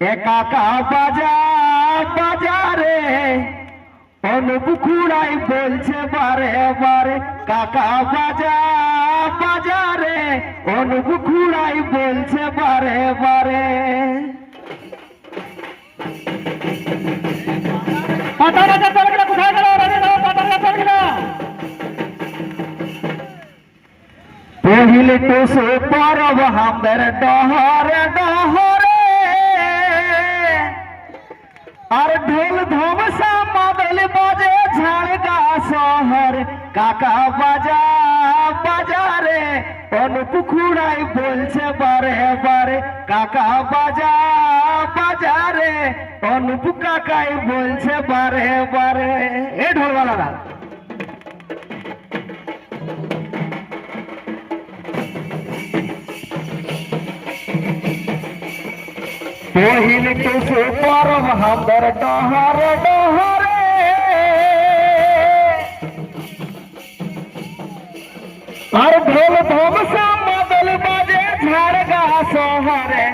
কাকা বাজা বাজারে অনুপুকুড়াই বলছে বারে বারে কাকা বাজা বাজারে। অনুপুকুড়াই বলছে বারে বারে। পহিল টুসু পরব হামদের ডহরে ডহরে কাকা বাজা বাজারে অনুপুকুড়াই বলছে বারে বারে। কাকা বাজা বাজারে অনুপু কাকাই বলছে বারে বারে। এ ঢোলওয়ালারা পহিল টুসু পরব হামদের ডহর ডহরে শহরে।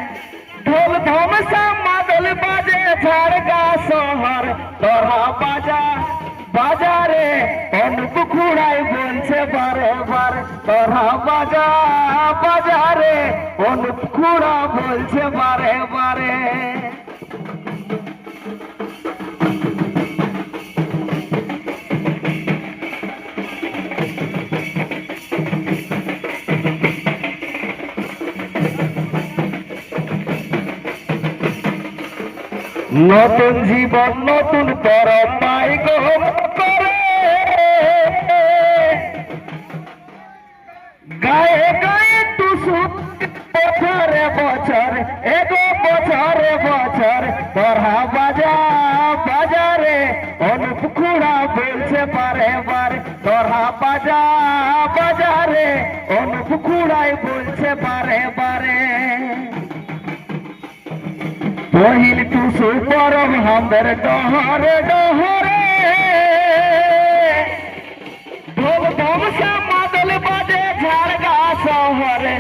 ঢোল ধমসা মাদল বাজে ঝাড়গা শহর। তোরা বাজা, বাজারে অনুপুকুড়াই বলছে বারে বারে। তোরা বাজা, বাজারে অনুপুকুড়া বলছে বারে বারে। নতুন জীবন, নতুন পর পাই গো করে। গায়ে গায়ে টুসু বছরে বছর, এগো বছরে বছর পড়া বাজা, বাজারে অনুপ খুড়া বলছে বারে বারে। তোরা বাজা, বাজারে অনুপ খুড়াই বলছে বারে বারে। পহিল টুসু পরম হামদের ডহরে ডহরে ঢোল ধমসা মাদল বাজে ঝাড়গা শহরে।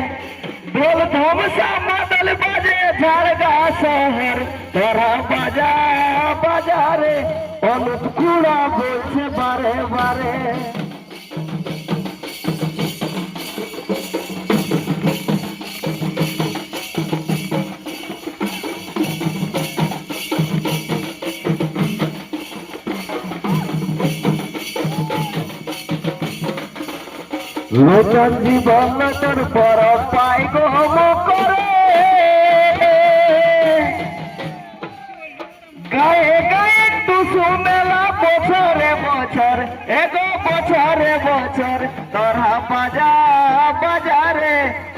ঢোল ধমসা মাদল বাজে ঝাড়গা শহর। তোরা বাজা বাজারে অনুপ কুড়া বলছে বারে বারে। নতুন জীবন নতুন পর পাই গো করে গায়ে গায়ে টুসু মেলা বছরে বছর, এগো বছরে বছর তোরা বাজা বাজারে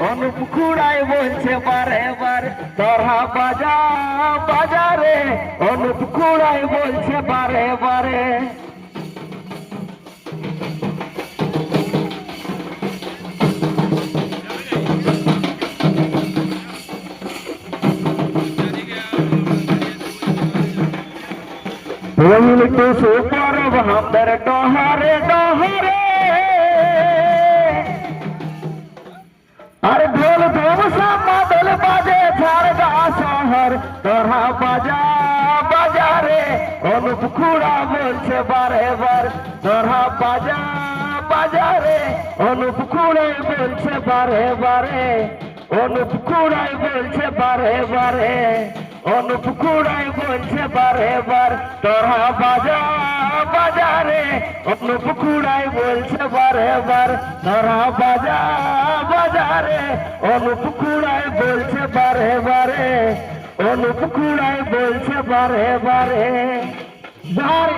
অনুপ খুড়াই বলছে বারে বারে তোরা বাজা বাজারে অনুপ খুড়াই বলছে বারে বারে। পহিল টুসু পরব হামদের ডহরে ডহরে আর ঢোল ধমসা মাদল বাজে ঝাড়গা শহর তোরা বাজা বাজারে অনুপ খুড়া বলছে বারে বার তোরা বাজা বাজারে অনুপ খুড়াই বলছে বারে বারে অনুপ খুড়াই বলছে বারে বারে অনুপ খুড়াই বলছে, বারে বার তোরা বাজা বাজারে অনুপুকুরায় বলছে, বারে বার তোরা বাজা বাজারে অনুপুকুরায় বলছে, বারে বারে। অনুপুকুরায় বলছে, বারে বারে। যার